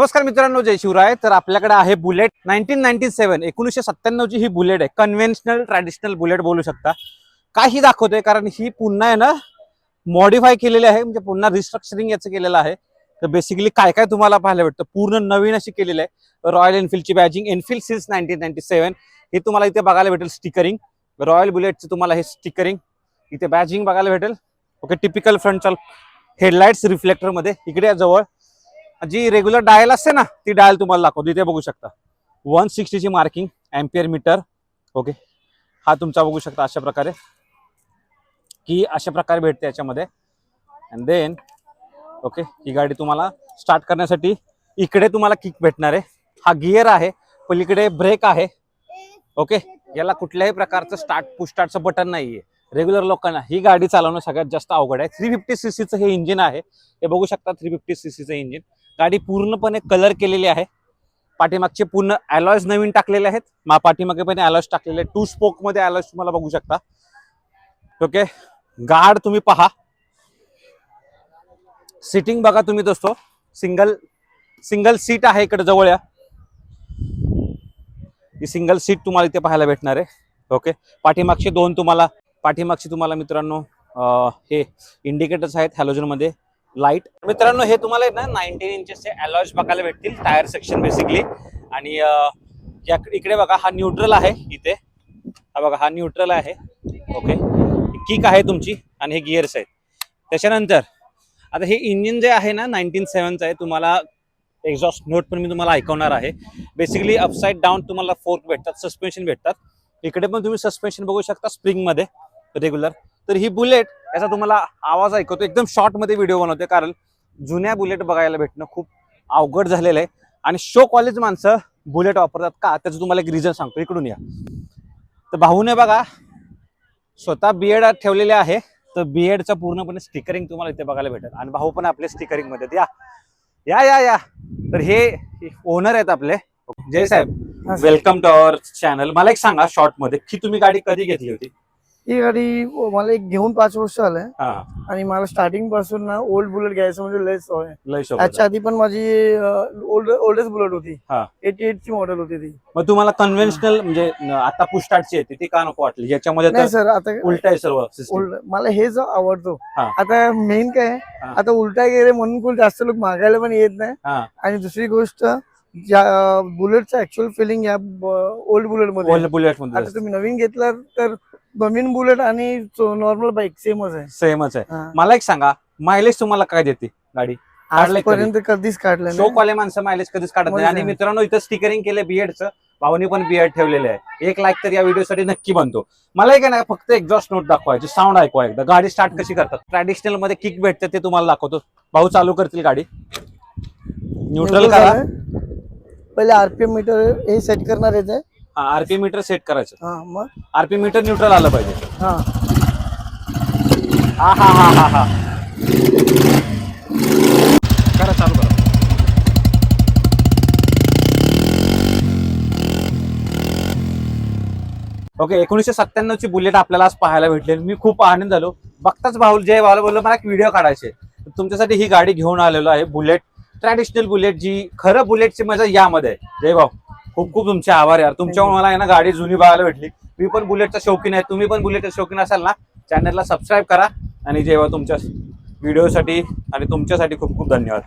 नमस्कार मित्रांनो जय शिवराय. तर आपल्याकडे आहे बुलेट. नाईन्टीन नाईन्टी सेव्हन एकोणीसशे सत्त्याण्णवची ही बुलेट आहे. कन्व्हेन्शनल ट्रॅडिशनल बुलेट बोलू शकता. काही दाखवतोय कारण ही पुन्हा आहे ना मॉडिफाय केलेली आहे. म्हणजे पुन्हा रिस्ट्रक्चरिंग याचं केलेलं आहे. तर बेसिकली काय काय तुम्हाला पाहायला भेटतं पूर्ण नवीन अशी केलेली आहे. Royal एनफिल्डची badging Enfield since nineteen ninety seven हे तुम्हाला इथे बघायला भेटेल स्टिकरिंग रॉयल बुलेटचं तुम्हाला हे स्टिकरिंग इथे बॅजिंग बघायला भेटेल. ओके टिपिकल फ्रंटच्या हेडलाईट्स रिफ्लेक्टरमध्ये इकडे जवळ. जी रेग्युलर डायल असते ना ती डायल तुम्हाला दाखवतो. इथे बघू शकता. वन सिक्स्टीची मार्किंग एम्पियर मीटर ओके हा तुमचा बघू शकता अशा प्रकारे. की अशा प्रकारे भेटते याच्यामध्ये. अँड देन ओके ही गाडी तुम्हाला स्टार्ट करण्यासाठी इकडे तुम्हाला किक भेटणार आहे. हा गिअर आहे पलीकडे ब्रेक आहे. ओके याला कुठल्याही प्रकारचं स्टार्ट पुस्टार्टचं बटन नाही आहे रेग्युलर लोकांना ही गाडी चालवणं सगळ्यात जास्त अवघड आहे. थ्री फिफ्टी सीसीचं हे इंजिन आहे. हे बघू शकता थ्री फिफ्टी सीसीचं इंजिन गाडी पूर्णपणे कलर केलेली आहे. पाठीमागचे पूर्ण अलॉयज नवीन टाकलेले आहेत. मा पाठीमागे पण अलॉयज टाकलेले टू स्पोकमध्ये मध्ये तुम्हाला बघू शकता. ओके गार्ड तुम्ही पहा. सिटिंग बघा तुम्ही दोस्तो. सिंगल सिंगल सीट आहे इकडे जवळ या. ही सिंगल सीट तुम्हाला इथे पाहायला भेटणार आहे. ओके पाठीमागचे दोन तुम्हाला पाठीमागचे तुम्हाला मित्रांनो हे इंडिकेटर्स आहेत हॅलोजनमध्ये लाइट. मित्रांनो हे तुम्हाला ना नाईन्टीन इंचेसचे अलॉज बघायला भेटतील टायर सेक्शन बेसिकली आणि या इकडे बघा हा न्यूट्रल आहे इथे. हा बघा हा न्यूट्रल आहे. ओके किक आहे तुमची आणि हे गिअर्स आहेत. त्याच्यानंतर आता हे इंजिन जे आहे ना नाईन्टीन सेवनचं आहे तुम्हाला एक्झॉस्ट नोट पण मी तुम्हाला ऐकवणार आहे. बेसिकली अपसाईड डाऊन तुम्हाला फोर्क भेटतात सस्पेन्शन भेटतात. इकडे पण तुम्ही सस्पेन्शन बघू शकता स्प्रिंगमध्ये रेग्युलर तर ही बुलेट याचा तुम्हाला आवाज ऐकवतो. एकदम शॉर्टमध्ये व्हिडिओ बनवते कारण जुन्या बुलेट बघायला भेटणं खूप अवघड झालेलं आहे. आणि शो कॉलेज माणसं बुलेट वापरतात का? त्याचं तुम्हाला एक रिझन सांगतो. इकडून या. तर भाऊने बघा स्वतः बीएड ठेवलेले आहे. तर बीएडचं पूर्णपणे स्टिकरिंग तुम्हाला इथे बघायला भेटेल. आणि भाऊ पण आपले स्टिकरिंगमध्ये आहेत. या. या या या. तर हे ओनर आहेत आपले. जय साहेब. वेलकम टू अवर चॅनल मला एक सांगा शॉर्टमध्ये की तुम्ही गाडी कधी घेतली होती? ही गाडी मला एक घेऊन पाच वर्ष आलंय हा आणि मला स्टार्टिंगपासून ना ओल्ड बुलेट घ्यायचं म्हणजे लय सवय आहे. लय शोभत त्याच्या आधी पण माझी ओल्ड ओल्डेस्ट बुलेट होती हा. एटी एट ची मॉडेल होती ती मग तुम्हाला कन्व्हेन्शनल म्हणजे न- आता पुष्टाटची येते ती का नको वाटली याच्यामध्ये नाही तर सर आता उलट आहे सर्व. ओल्ड मला हेच आवडतो हा. आता मेन काय आहे, हा. आता उलटा गेले म्हणून कोण जास्त लोक मागायला पण येत नाही हा आणि दुसरी गोष्ट ज्या बुलेटचं ऍक्च्युअल फिलिंग या ओल्ड बुलेटमध्ये. बुलेटमध्ये आता तुम्ही नवीन घेतला तर नवीन बुलेट आणि नॉर्मल बाईक सेमच आहे. सेमच आहे. हा. मला एक सांगा मायलेज तुम्हाला काय देते गाडी? काढलंय कधी? आजपर्यंत कधीच काढलं शोक वाले माणसं मायलेज कधीच काढत नाही. मध्ये आणि. मित्रांनो इथं स्टिकरिंग केले बीएडचं भावनी पण बीएड ठेवलेले आहे. एक लाईक तर या व्हिडिओसाठी नक्की बनतो. मला एक आहे ना फक्त एक्झॉस्ट नोट दाखवायची साऊंड ऐकवा एकदा. गाडी स्टार्ट कशी करतात? ट्रॅडिशनलमध्ये किक भेटते ते तुम्हाला दाखवतो. भाऊ चालू करतील गाडी. न्यूट्रल करा. झालंय. पहिले आरपीएम मीटर हे सेट करणार आहे ते. आरपी मीटर सेट करायचं. हा मग? आरपी मीटर न्यूट्रल आलं पाहिजे. हा. हा हा हा हा हा. करा चालू करा. ओके एकोणीसशे सत्त्याण्णव ची बुलेट आपल्याला आज पाहायला भेटली. मी खूप आनंद झालो. बघताच भाऊ जय भाऊला बोललो मला एक व्हिडिओ काढायचे. तुमच्यासाठी ही गाडी घेऊन आलेलो आहे बुलेट ट्रॅडिशनल बुलेट जी खरं बुलेटची मजा यामध्ये आहे. जय भाऊ. खूप खूप तुमचे आभार यार. तुमच्यामुळे मला आहे ना गाडी जुनी बघायला भेटली. मी पण बुलेटचा शौकीन आहे. तुम्ही पण बुलेटचा शौकीन असाल ना चॅनलला सबस्क्राईब करा. आणि जेव्हा तुमच्या व्हिडिओसाठी आणि तुमच्यासाठी खूप खूप धन्यवाद.